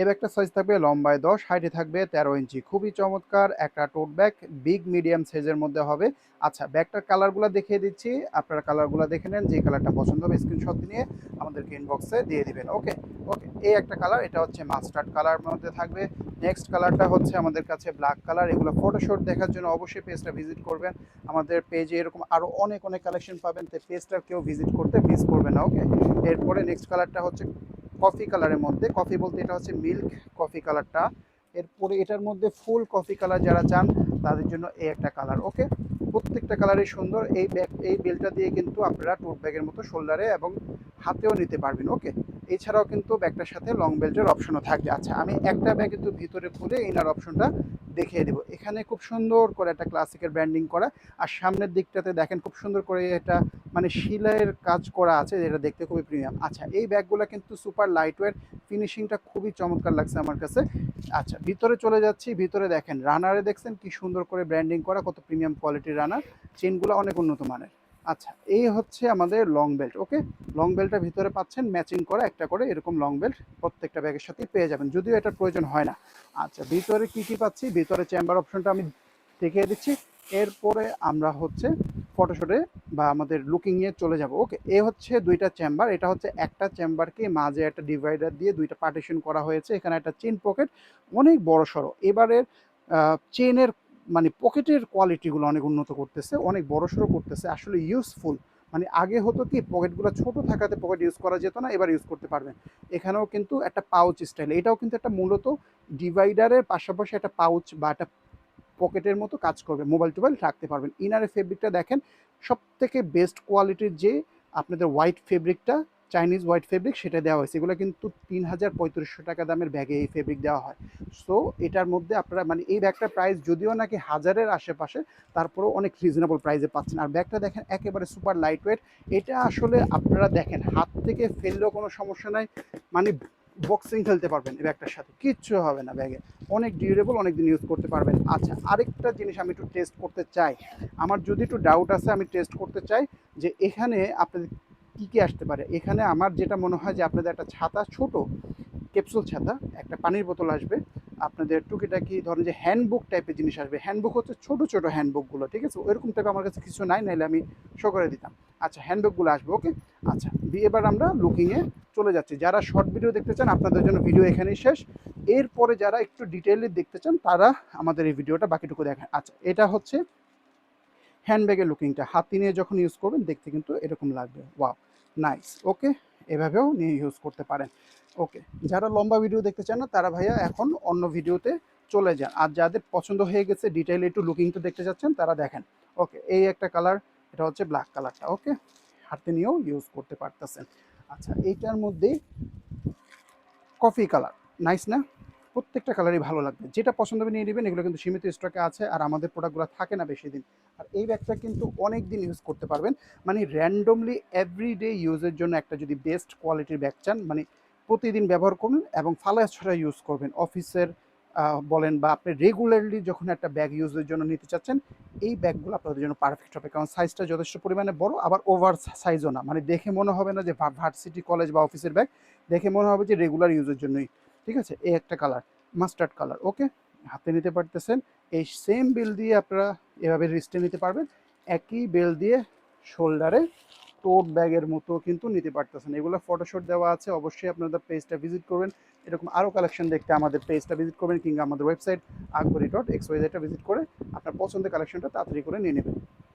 এই ব্যাগটা সাইজ থাকবে লম্বায় দশ হাইটে থাকবে তেরো ইঞ্চি। খুবই চমৎকার একটা টোট ব্যাগ বিগ মিডিয়াম সাইজের মধ্যে হবে। আচ্ছা ব্যাগটার কালারগুলো দেখিয়ে দিচ্ছি। আপনারা কালারগুলো দেখে নেন, যে কালারটা পছন্দ হবে স্ক্রিনশট নিয়ে আমাদেরকে ইনবক্সে দিয়ে দিবেন। ওকে ওকে এই একটা কালার এটা হচ্ছে মাস্টার্ড কালার মধ্যে থাকবে। নেক্সট কালারটা হচ্ছে আমাদের কাছে ব্ল্যাক কালার এগুলো ফটোশুট দেখার জন্য অবশ্যই পেজটা ভিজিট করবেন। আমাদের পেজে এরকম আরও অনেক অনেক কালেকশন পাবেন তো পেজটা কেউ ভিজিট করতে মিস করবে না। ওকে এরপরে নেক্সট কালারটা হচ্ছে কফি কালারের মধ্যে। কফি বলতে এটা হচ্ছে মিল্ক কফি কালারটা এরপরে এটার মধ্যে ফুল কফি কালার যারা চান, তাদের জন্য এই একটা কালার ওকে প্রত্যেকটা কালারই সুন্দর। এই ব্যাগ এই বেলটা দিয়ে কিন্তু আপনারা টোট ব্যাগের মতো শোল্ডারে এবং হাতেও নিতে পারবেন ওকে এছাড়াও কিন্তু ব্যাগটার সাথে লং বেল্টের অপশনও থাকবে আচ্ছা আমি একটা ব্যাগ কিন্তু ভিতরে খুলে ইনার অপশনটা দেখিয়ে দেবো। এখানে খুব সুন্দর করে একটা ক্লাসিকের ব্র্যান্ডিং করা। আর সামনের দিকটাতে দেখেন খুব সুন্দর করে এটা মানে শিলাইয়ের কাজ করা আছে, যেটা দেখতে খুবই প্রিমিয়াম আচ্ছা এই ব্যাগগুলো কিন্তু সুপার লাইটওয়েট ফিনিশিংটা খুবই চমৎকার লাগছে আমার কাছে। আচ্ছা ভিতরে চলে যাচ্ছি। ভিতরে দেখেন রানারে দেখছেন কি সুন্দর করে ব্র্যান্ডিং করা, কত প্রিমিয়াম কোয়ালিটির রানার চেনগুলো অনেক উন্নত মানের। আচ্ছা এই হচ্ছে আমাদের লং বেল্ট ওকে লং বেল্টের ভিতরে পাচ্ছেন ম্যাচিং করা একটা করে এরকম লং বেল্ট প্রত্যেকটা ব্যাগের সাথেই পেয়ে যাবেন, যদিও এটার প্রয়োজন হয় না। আচ্ছা ভিতরে কি কি পাচ্ছি? ভিতরে চেম্বার অপশনটা আমি দেখিয়ে দিচ্ছি। এরপরে আমরা হচ্ছে ফটোশুটে বা আমাদের লুকিংয়ে চলে যাব ওকে এ হচ্ছে দুইটা চেম্বার এটা হচ্ছে একটা চেম্বারকে মাঝে একটা ডিভাইডার দিয়ে দুইটা পার্টিশন করা হয়েছে, এখানে একটা চেন পকেট অনেক বড় সড়ো এবারের চেনের মানে পকেটের কোয়ালিটিগুলো অনেক উন্নত করতেছে, অনেক বড় সড়ো করতেছে, আসলে ইউজফুল মানে আগে হতো কি, পকেটগুলো ছোট থাকাতে পকেট ইউজ করা যেত না, এবার ইউজ করতে পারবেন। এখানেও কিন্তু একটা পাউচ স্টাইল এটাও কিন্তু একটা মূলত ডিভাইডারের পাশাপাশি একটা পাউচ বা একটা পকেটের মতো কাজ করবে মোবাইল টোবাইল রাখতে পারবেন। ইনারের ফেব্রিকটা দেখেন সব থেকে বেস্ট কোয়ালিটির যে আপনাদের হোয়াইট ফেব্রিকটা চাইনিজ হোয়াইট ফেব্রিক সেটা দেওয়া হয়েছে। এগুলো কিন্তু তিন হাজার পঁয়ত্রিশশো টাকা দামের ব্যাগে এই ফেব্রিক দেওয়া হয়। সো এটার মধ্যে আপনারা মানে এই ব্যাগটার প্রাইস যদিও নাকি হাজারের আশেপাশে, তারপরেও অনেক রিজনেবল প্রাইসে পাচ্ছেন। আর ব্যাগটা দেখেন একেবারে সুপার লাইট ওয়েট এটা আসলে আপনারা দেখেন, হাত থেকে ফেললেও কোনো সমস্যা নাই মানে বক্সিং খেলতে পারবেন এই ব্যাগটার সাথে। কিচ্ছু হবে না ব্যাগে। অনেক ডিউরেবল অনেক দিন ইউজ করতে পারবেন। আচ্ছা আরেকটা জিনিস আমি একটু টেস্ট করতে চাই। আমার যদি একটু ডাউট আছে, আমি টেস্ট করতে চাই যে এখানে আপনাদের কী কী আসতে পারে? এখানে আমার যেটা মনে হয় যে আপনাদের একটা ছাতা ছোট ক্যাপসুল ছাতা, একটা পানির বোতল আসবে। আপনাদের টুকিটাকি ধরেন যে হ্যান্ডবুক টাইপের জিনিস আসবে। হ্যান্ডবুক হচ্ছে ছোট ছোট হ্যান্ডবুকগুলো ঠিক আছে? ওইরকম টাইপ আমার কাছে কিছু নাই, নাইলে আমি শো করে দিতাম। আচ্ছা হ্যান্ডবুকগুলো আসবে ওকে আচ্ছা এবার আমরা লুকিংয়ে চলে যাচ্ছি। যারা শর্ট ভিডিও দেখতে চান, আপনাদের জন্য ভিডিও এখানেই শেষ। এরপরে যারা একটু ডিটেইলে দেখতে চান, তারা আমাদের এই ভিডিওটা বাকিটুকু দেখেন। আচ্ছা এটা হচ্ছে হ্যান্ডব্যাগের লুকিংটা হাতি নিয়ে যখন ইউজ করবেন, দেখতে কিন্তু এরকম লাগবে। ওয়াও নাইস ওকে এভাবেও নিয়ে ইউজ করতে পারেন। ওকে যারা লম্বা ভিডিও দেখতে চান না, তারা ভাইয়া এখন অন্য ভিডিওতে চলে যান। আর যাদের পছন্দ হয়ে গেছে ডিটেইলে একটু লুকিং তো দেখতে চাচ্ছেন তারা দেখেন। ওকে এই একটা কালার এটা হচ্ছে ব্ল্যাক কালারটা ওকে হাতে নিয়েও ইউজ করতে পারতেছেন। আচ্ছা এইটার মধ্যে কফি কালার নাইস না? প্রত্যেকটা কালারই ভালো লাগবে। যেটা পছন্দ হবে নিয়ে নেবেন, এগুলো কিন্তু সীমিত স্টকে আছে আর আমাদের প্রোডাক্টগুলো থাকে না বেশি দিন। আর এই ব্যাগটা কিন্তু অনেক দিন ইউজ করতে পারবেন। মানে র্যান্ডমলি এভরিডে ইউজের জন্য একটা যদি বেস্ট কোয়ালিটির ব্যাগ চান মানে প্রতিদিন ব্যবহার করুন এবং ফালা ছড়া ইউজ করবেন। অফিসের বলেন বা আপনি রেগুলারলি যখন একটা ব্যাগ ইউজের জন্য নিতে চাচ্ছেন, এই ব্যাগগুলো আপনাদের জন্য পারফেক্ট হবে। কারণ সাইজটা যথেষ্ট পরিমাণে বড়, আবার ওভার সাইজও না। মানে দেখে মনে হবে না যে ভার্সিটি কলেজ বা অফিসের ব্যাগ দেখে মনে হবে যে রেগুলার ইউজের জন্যই। ঠিক আছে? এই একটা কালার মাস্টার্ড কালার ওকে হাতে নিতে পারতেছেন। এই সেম বেল দিয়ে আপনারা এভাবে রিস্টে নিতে পারবেন। একই বেল দিয়ে শোল্ডারে টোট ব্যাগের মতো কিন্তু নিতে পারতেছেন। এগুলো ফটোশুট দেওয়া আছে, অবশ্যই আপনাদের পেজটা ভিজিট করবেন। এরকম আরও কালেকশন দেখতে আমাদের পেজটা ভিজিট করবেন কিংবা আমাদের ওয়েবসাইট আকবরি ডট এক্স ওয়াইজেটা ভিজিট করে আপনার পছন্দের কালেকশনটা তাড়াতাড়ি করে নিয়ে নেবেন।